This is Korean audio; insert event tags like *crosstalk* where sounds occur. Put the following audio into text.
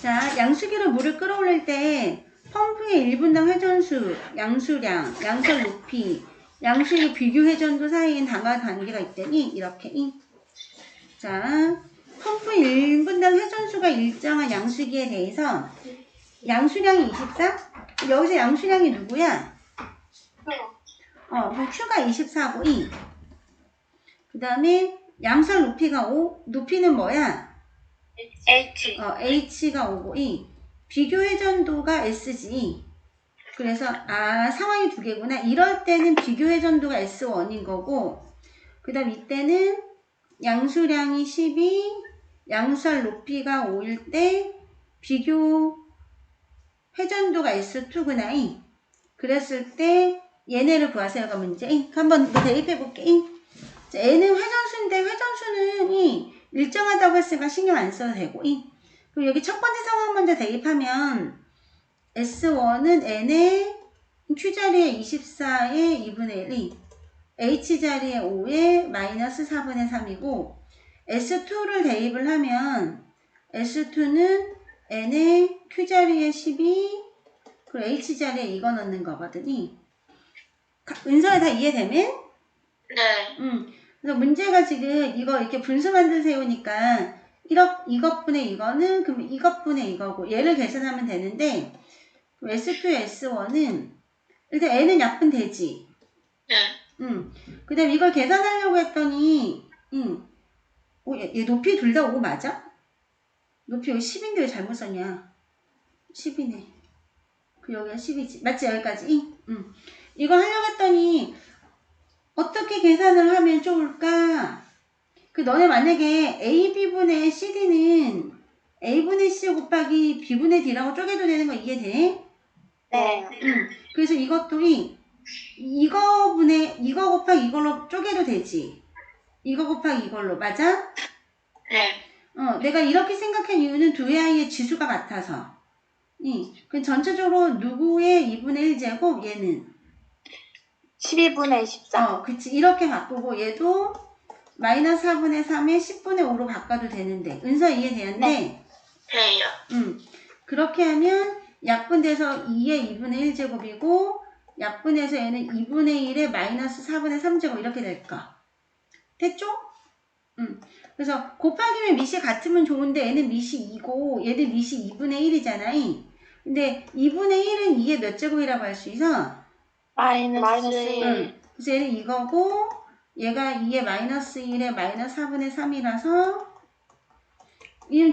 자, 양수기로 물을 끌어올릴 때 펌프의 1분당 회전수, 양수량, 양설 높이, 양수기 비교 회전도 사이엔 단가 단계가 있더니 이렇게 이. 자, 펌프 1분당 회전수가 일정한 양수기에 대해서 양수량이 24? 여기서 양수량이 누구야? 어, 그 Q가 24고 2. 그 다음에 양설 높이가 5. 높이는 뭐야? H. 어, H가 5고 2. 비교 회전도가 S지. 그래서 아 상황이 두 개구나. 이럴 때는 비교 회전도가 S1인 거고 그 다음 이때는 양수량이 12, 양수할 높이가 5일 때 비교 회전도가 S2구나. 이. 그랬을 때 얘네를 구하세요가 문제. 이. 한번 너 대입해 볼게. 이. 자, 얘는 회전수인데 회전수는 이 일정하다고 했으니까 신경 안 써도 되고. 이. 그럼 여기 첫 번째 상황 먼저 대입하면 S1은 N의 Q자리에 24에 2분의 1이 H자리에 5에 마이너스 4분의 3이고 S2를 대입을 하면 S2는 N의 Q자리에 12 그리고 H자리에 이거 넣는 거거든요. 은서가 다 이해되면? 네. 음. 그래서 문제가 지금 이거 이렇게 분수 만드세요니까 1억 이것분의 이거는 그럼 이것분의 이거고 얘를 계산하면 되는데 S2, S1은 일단 N은 약분 되지. 네. 음. 그 다음 이걸 계산하려고 했더니 음. 어, 얘, 얘 높이 둘 다 5 맞아? 높이 여기 10인데 왜 잘못 썼냐? 10이네. 그 여기가 10이지. 맞지? 여기까지? 이? 음. 이거 하려고 했더니 어떻게 계산을 하면 좋을까? 그 너네 만약에 AB분의 CD는 A분의 C 곱하기 B분의 D라고 쪼개도 되는 거 이해돼? 네. 응. *clears throat* 그래서 이것도 이 이거 분의 이거 곱하기 이걸로 쪼개도 되지. 이거 곱하기 이걸로 맞아? 네. 어, 내가 이렇게 생각한 이유는 두 아이의 지수가 같아서. 이. 그 전체적으로 누구의 2분의 1제곱 얘는 12분의 14. 어, 그치. 이렇게 바꾸고 얘도 마이너스 4분의 3에 10분의 5로 바꿔도 되는데. 은서 이해되는데? 돼요. 음. 그렇게 하면 약분돼서 2의 2분의 1제곱이고 약분해서 얘는 2분의 1의 마이너스 4분의 3제곱 이렇게 될까? 됐죠? 음. 그래서 곱하기면 밑이 같으면 좋은데 얘는 밑이 2고 얘들 밑이 2분의 1이잖아. 근데 2분의 1은 2의 몇 제곱이라고 할 수 있어? 마이너스, 마이너스 1. 응. 그래서 얘는 이거고 얘가 2의 마이너스 1의 마이너스 4분의 3이라서 이는